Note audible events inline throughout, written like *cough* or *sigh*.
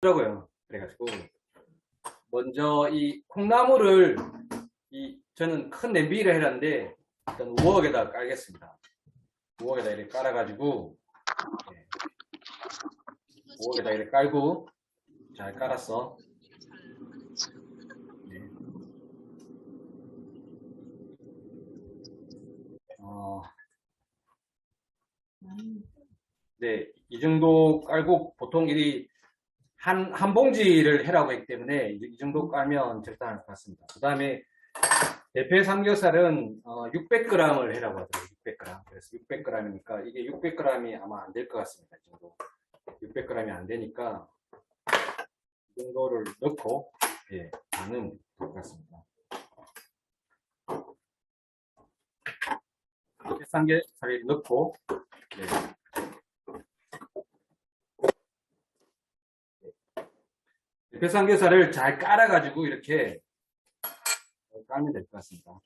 더라고요. 그래가지고 먼저 이 콩나물을 이 저는 큰 냄비를 해놨는데 일단 우럭에다 깔겠습니다. 우럭에다 이렇게 깔아가지고 예. 우럭에다 이렇게 깔고 잘 깔았어. 네. 어, 네, 이 정도 깔고 보통 이 한, 한 봉지를 해라고 했기 때문에 이, 이 정도 깔면 적당할 것 같습니다. 그 다음에 대패 삼겹살은 600g을 해라고 하더라고요. 600g. 그래서 600g이니까 이게 600g이 아마 안 될 것 같습니다. 이 정도. 600g이 안 되니까 이 정도를 넣고 예, 반은 될것 같습니다. 대패 삼겹살을 넣고 네. 배삼겹살을 잘 깔아가지고 이렇게 깔면 될 것 같습니다.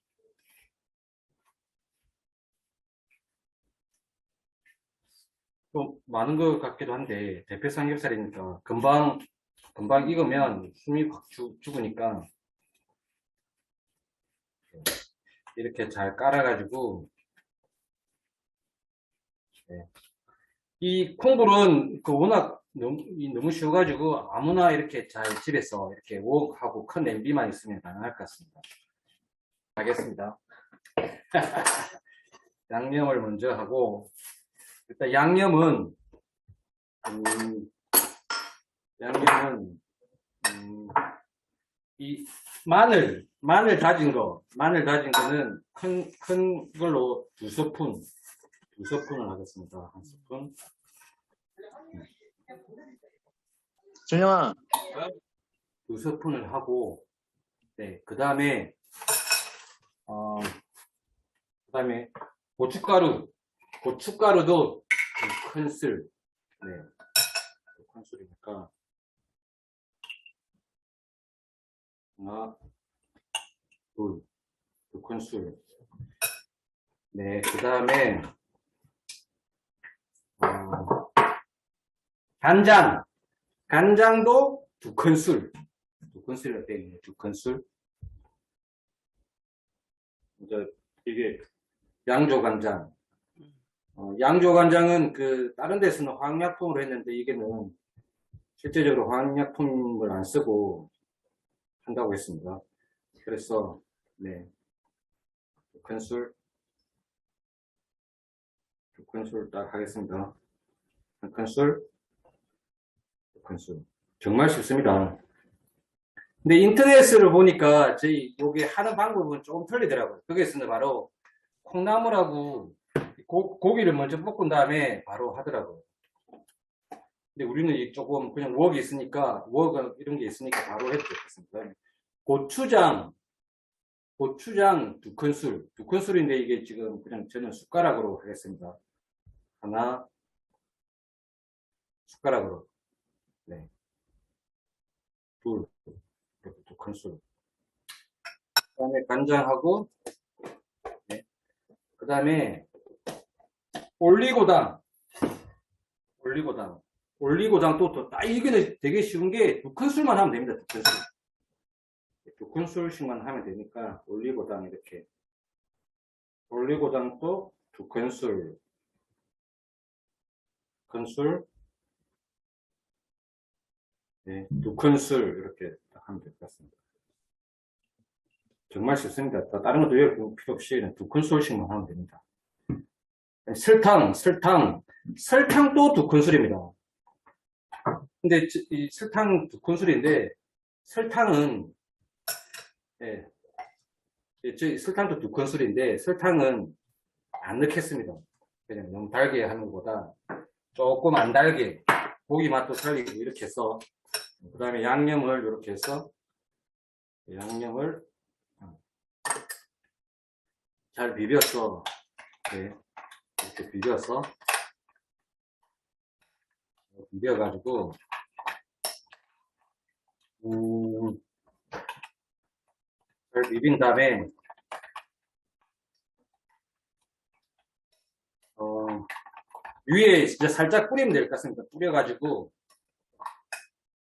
좀 많은 것 같기도 한데 대패 삼겹살이니까 금방 금방 익으면 숨이 확 죽, 죽으니까 이렇게 잘 깔아가지고 네. 이 콩불은 그 워낙 너무, 이 너무 쉬워가지고 아무나 이렇게 잘 집에서 이렇게 웍하고 큰 냄비만 있으면 가능할 것 같습니다. 하겠습니다. *laughs* 양념을 먼저 하고 일단 양념은 음, 양념은 음, 이 마늘 마늘 다진 거 마늘 다진 거는 큰 큰 걸로 두 스푼 두 스푼을 하겠습니다. 한 스푼 준영아, 두 스푼을 하고, 네, 그 다음에, 어, 그 다음에, 고춧가루, 고춧가루도 두 큰술, 네, 두 큰술이니까, 하나, 둘, 두 큰 술. 네, 그 다음에, 어, 간장, 간장도 두 큰술. 두 큰술이라 있네요. 두 큰술. 이제 이게 양조 간장. 어, 양조 간장은 그 다른 데서는 화학약품으로 했는데 이게는 실제적으로 화학약품을 안 쓰고 한다고 했습니다. 그래서 네. 두 큰술. 두 큰술 딱 하겠습니다. 한 큰술. 큰술. 정말 쉽습니다. 근데 인터넷을 보니까 저희 여기 하는 방법은 조금 틀리더라고요. 거기에서는 바로 콩나물하고 고, 고기를 먼저 볶은 다음에 바로 하더라고요. 근데 우리는 이 조금 그냥 우럭이 있으니까 우럭은 이런 게 있으니까 바로 해도 되겠습니다. 고추장 고추장 두 큰술 두 큰술인데 이게 지금 그냥 저는 숟가락으로 하겠습니다. 하나 숟가락으로 네. 둘, 이렇게 두 큰술. 그 다음에 간장하고, 네. 그 다음에 올리고당, 올리고당, 올리고당 또, 또, 딱, 이거는 되게 쉬운 게 두 큰술만 하면 됩니다, 두 큰술. 두 큰술씩만 하면 되니까, 올리고당 이렇게. 올리고당도 두 큰술, 큰술, 네, 두 큰술 이렇게 딱 하면 될 것 같습니다. 정말 쉽습니다. 다- 다른 것도 외울 필요 없이 두 큰술씩만 하면 됩니다. 설탕, 설탕, 설탕도 두 큰술입니다. 근데 저- 이 설탕 두 큰술인데 설탕은 예, 예, 저 설탕도 두 큰술인데 설탕은 안 넣겠습니다. 그냥 너무 달게 하는 것보다 조금 안 달게 고기 맛도 살리고 이렇게 해서 그 다음에 양념을 이렇게 해서 양념을 잘 비벼서 네, 이렇게 비벼서 비벼가지고 음, 잘 비빈 다음에 어, 위에 진짜 살짝 뿌리면 될 것 같습니다. 뿌려가지고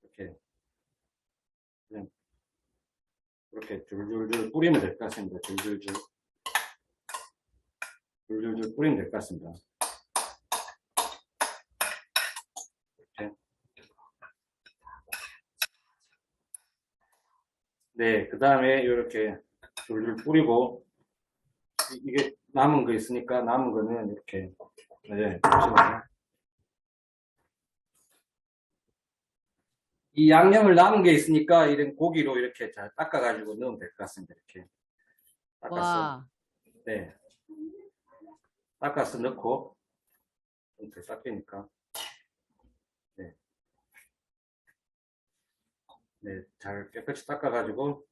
이렇게 그냥 이렇게 줄줄줄 뿌리면 될 것 같습니다. 줄줄줄 줄줄줄 뿌리면 될 것 같습니다. 이렇게. 네, 그 다음에 이렇게 줄줄 뿌리고 이- 이게 남은 거 있으니까 남은 거는 이렇게 네, 잠시만요. 이 양념을 남은 게 있으니까 이런 고기로 이렇게 잘 닦아가지고 넣으면 될 것 같습니다. 이렇게 닦아서 와, 네 닦아서 넣고 좀더 닦이니까 네. 네, 잘 깨끗이 닦아가지고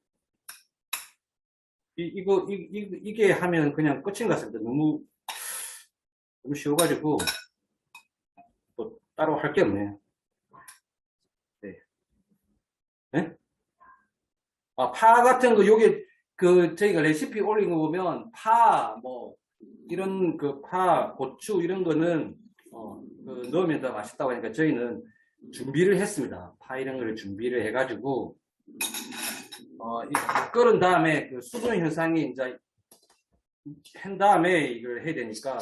이, 이거 이, 이, 이게 하면 그냥 끝인 것 같습니다. 너무 너무 쉬워가지고 뭐 따로 할 게 없네요. 네. 네? 아, 파 같은 거, 요게, 그, 저희가 레시피 올린 거 보면, 파, 뭐, 이런 그 파, 고추, 이런 거는, 어, 그 넣으면 더 맛있다고 하니까 저희는 준비를 했습니다. 파 이런 거를 준비를 해가지고, 어, 이 끓은 다음에 그 수분 현상이 이제 한 다음에 이걸 해야 되니까,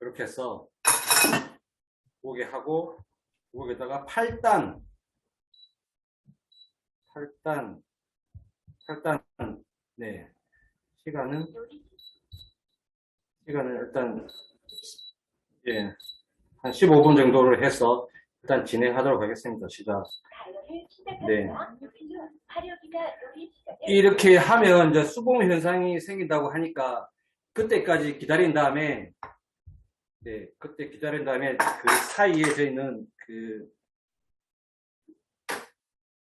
이렇게 해서, 고개 하고, 거기다가 8단, 8단, 8단, 네. 시간은, 시간은 일단, 예, 한 15분 정도를 해서 일단 진행하도록 하겠습니다. 시작. 네. 이렇게 하면 이제 수봉 현상이 생긴다고 하니까 그때까지 기다린 다음에 네, 그때 기다린 다음에 그 사이에 저희는 그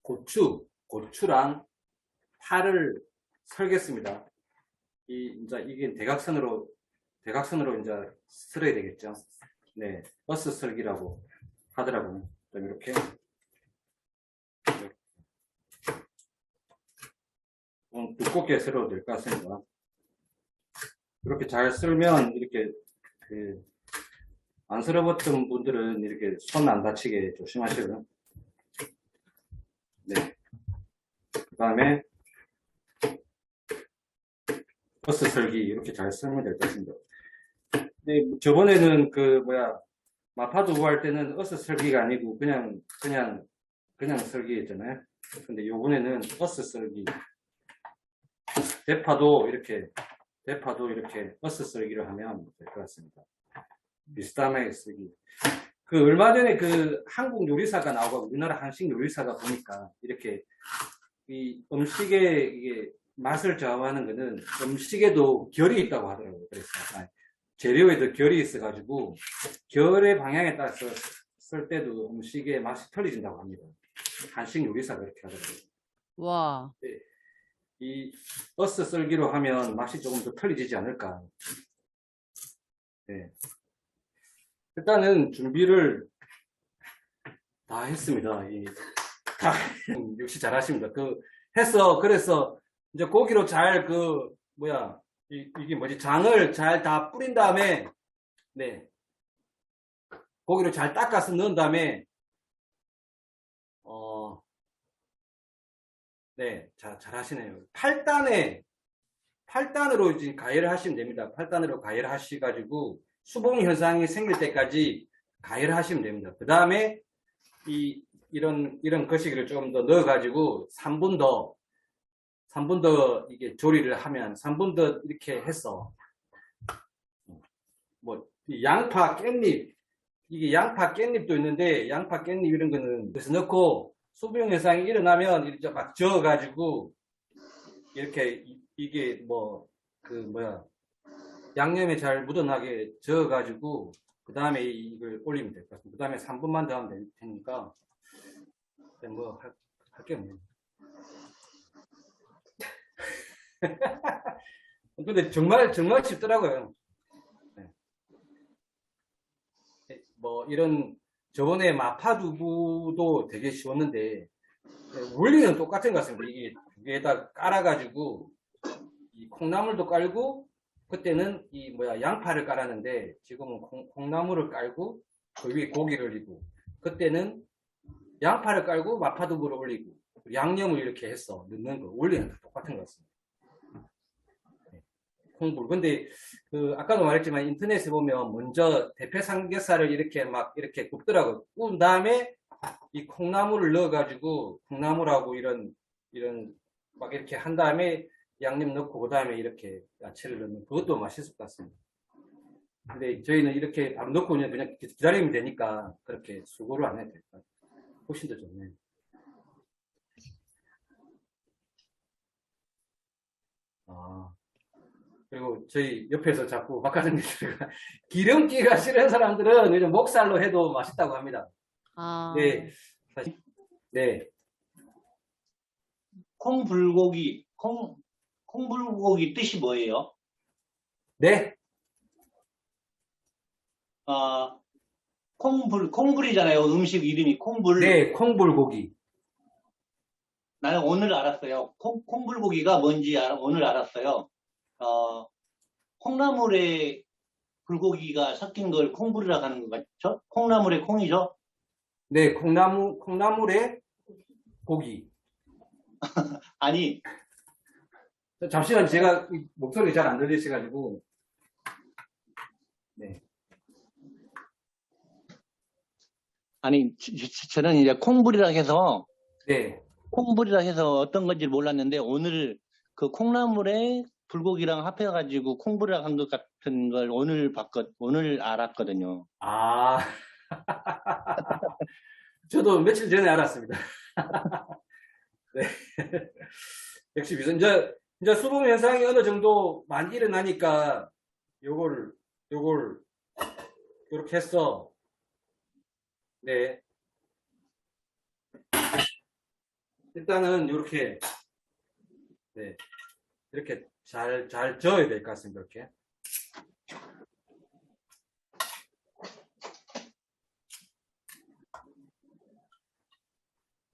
고추, 고추랑 파를 썰겠습니다. 이 이제 이게 대각선으로 대각선으로 이제 썰어야 되겠죠. 네, 버스 썰기라고 하더라고요. 이렇게 좀 두껍게 썰어도 될 것 같습니다. 이렇게 잘 썰면 이렇게 그 안쓰러웠던 분들은 이렇게 손 안 다치게 조심하시고요. 네. 그 다음에 버스 설기 이렇게 잘 쓰면 될것 같습니다. 네, 저번에는 그 뭐야 마파두부 할 때는 어스 설기가 아니고 그냥 그냥 그냥 설기였잖아요. 근데 요번에는 어스 설기 대파도 이렇게 대파도 이렇게 어스 설기를 하면 될 것 같습니다. 비슷하게 쓰기. 그 얼마 전에 그 한국 요리사가 나오고 우리나라 한식 요리사가 보니까 이렇게 이 음식에 이게 맛을 좌우하는 거는 음식에도 결이 있다고 하더라고요. 그래서 아, 재료에도 결이 있어가지고 결의 방향에 따라서 쓸 때도 음식의 맛이 틀려진다고 합니다. 한식 요리사가 그렇게 하더라고요. 와, 이 어스 썰기로 하면 맛이 조금 더 틀려지지 않을까. 네. 일단은 준비를 다 했습니다. 이, 다, 역시 잘하십니다. 그, 해서, 그래서, 이제 고기로 잘 그, 뭐야, 이, 이게 뭐지, 장을 잘 다 뿌린 다음에, 네. 고기를 잘 닦아서 넣은 다음에, 어, 네, 자, 잘 하시네요. 8단에, 8단으로 이제 가열을 하시면 됩니다. 8단으로 가열을 하셔가지고, 수봉 현상이 생길 때까지 가열을 하시면 됩니다. 그 다음에, 이, 이런, 이런 거시기를 조금 더 넣어가지고, 3분 더, 3분 더 이게 조리를 하면, 3분 더 이렇게 해서, 뭐, 이 양파, 깻잎, 이게 양파, 깻잎도 있는데, 양파, 깻잎 이런 거는, 그래서 넣고, 수분 현상이 일어나면 이렇게 막 저어가지고 이렇게 이- 이게 뭐 그 뭐야 양념에 잘 묻어나게 저어가지고 그 다음에 이걸 올리면 될 것 같습니다. 그 다음에 3분만 더 하면 될 테니까 뭐 할 게 없네요. *laughs* 근데 정말 정말 쉽더라고요. 네. 뭐 이런 저번에 마파두부도 되게 쉬웠는데 네, 원리는 똑같은 것 같습니다. 이게 두 개에다 깔아가지고 이 콩나물도 깔고 그때는 이 뭐야 양파를 깔았는데 지금은 콩, 콩나물을 깔고 그 위에 고기를 올리고 그때는 양파를 깔고 마파두부를 올리고 양념을 이렇게 해서 넣는 거 올리는 거 똑같은 것 같습니다. 네. 콩불. 근데 그 아까도 말했지만 인터넷에 보면 먼저 대패 삼겹살을 이렇게 막 이렇게 굽더라고요. 구운 다음에 이 콩나물을 넣어가지고 콩나물하고 이런 이런 막 이렇게 한 다음에 양념 넣고 그 다음에 이렇게 야채를 넣는 그것도 맛있을 것 같습니다. 근데 저희는 이렇게 안 넣고 그냥 그냥 기다리면 되니까 그렇게 수고를 안 해도 될 것 같아요. 훨씬 더 좋네. 아. 그리고 저희 옆에서 자꾸 박하정님들가 *laughs* 기름기가 싫은 사람들은 그냥 목살로 해도 맛있다고 합니다. 아, 네. 사실- 네. 콩불고기, 콩, 콩불고기 뜻이 뭐예요? 네. 아, 콩불, 콩불이잖아요. 음식 이름이 콩불. 네. 콩불고기. 나는 오늘 알았어요. 콩, 콩불고기가 뭔지 알- 오늘 알았어요. 어, 콩나물에 불고기가 섞인 걸 콩불이라고 하는 것 같죠? 콩나물에 콩이죠? 네. 콩나무, 콩나물에 고기. *laughs* 아니, 잠시만 제가 이 목소리 잘 안 들리셔 가지고. 네. 아니, 저- 저는 이제 콩불이라 해서, 네. 콩불이라 해서 어떤 건지 몰랐는데, 오늘 그 콩나물에 불고기랑 합해가지고 콩불이라고 한것 같은 걸 오늘 봤거, 오늘 알았거든요. 아. *laughs* 저도 며칠 전에 알았습니다. *laughs* 네. 역시 비슷, 이제, 이제 수분 현상이 어느 정도 많이 일어나니까, 요걸, 요걸, 이렇게 했어. 네. 일단은 이렇게, 네. 이렇게 잘, 잘 저어야 될 것 같습니다. 이렇게.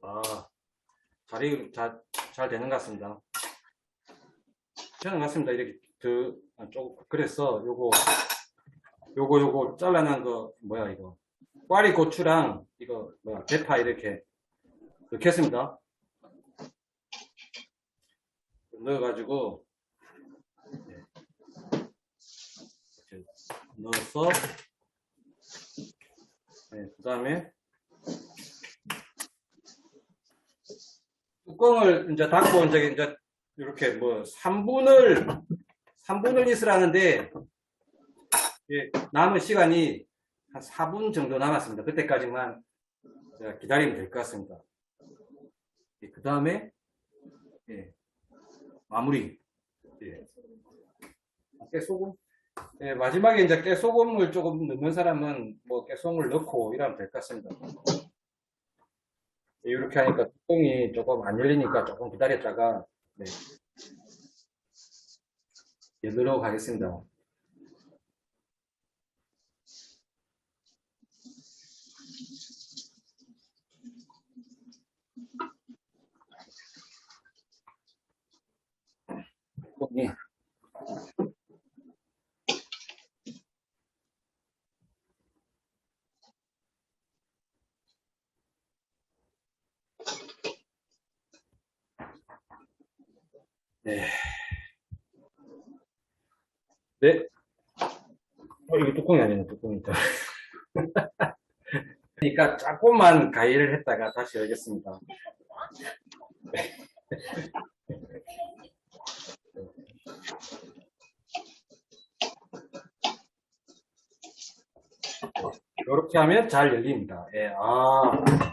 아, 잘, 익- 잘, 잘 되는 것 같습니다. 저는 같습니다. 이렇게, 그, 아, 조금, 그래서 요거, 요거, 요거, 잘라난 거, 뭐야, 이거. 꽈리 고추랑, 이거, 뭐야, 대파 이렇게, 넣겠습니다. 넣어가지고, 넣어서, 네, 그 다음에, 뚜껑을 이제 닫고 이제 이제 이렇게 뭐 3분을 3분을 있으라는데 예, 남은 시간이 한 4분 정도 남았습니다. 그때까지만 제가 기다리면 될 것 같습니다. 그 다음에 예, 마무리. 예. 깨소금. 예, 마지막에 이제 깨소금을 조금 넣는 사람은 뭐 깨소금을 넣고 이러면 될 것 같습니다. 이렇게 하니까 뚜껑이 조금 안 열리니까 조금 기다렸다가 네. 열도록 하겠습니다. 뚜껑이 네. 네. 어, 이거 뚜껑이 아니네, 뚜껑이. *laughs* 그러니까 조금만 가위를 했다가 다시 열겠습니다. *laughs* 이렇게 하면 잘 열립니다. 예, 아. 네.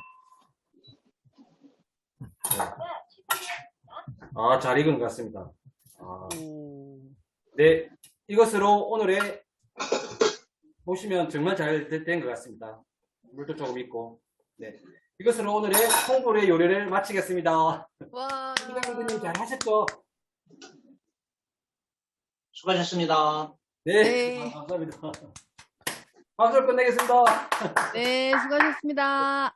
아, 잘 익은 것 같습니다. 아. 오. 네, 이것으로 오늘의 보시면 정말 잘 된 것 같습니다. 물도 조금 있고. 네. 이것으로 오늘의 콩불의 요리를 마치겠습니다. 와. 김강근님 잘 하셨죠? 수고하셨습니다. 네. 네. 아, 감사합니다. *laughs* 박수를 끝내겠습니다. 네, 수고하셨습니다.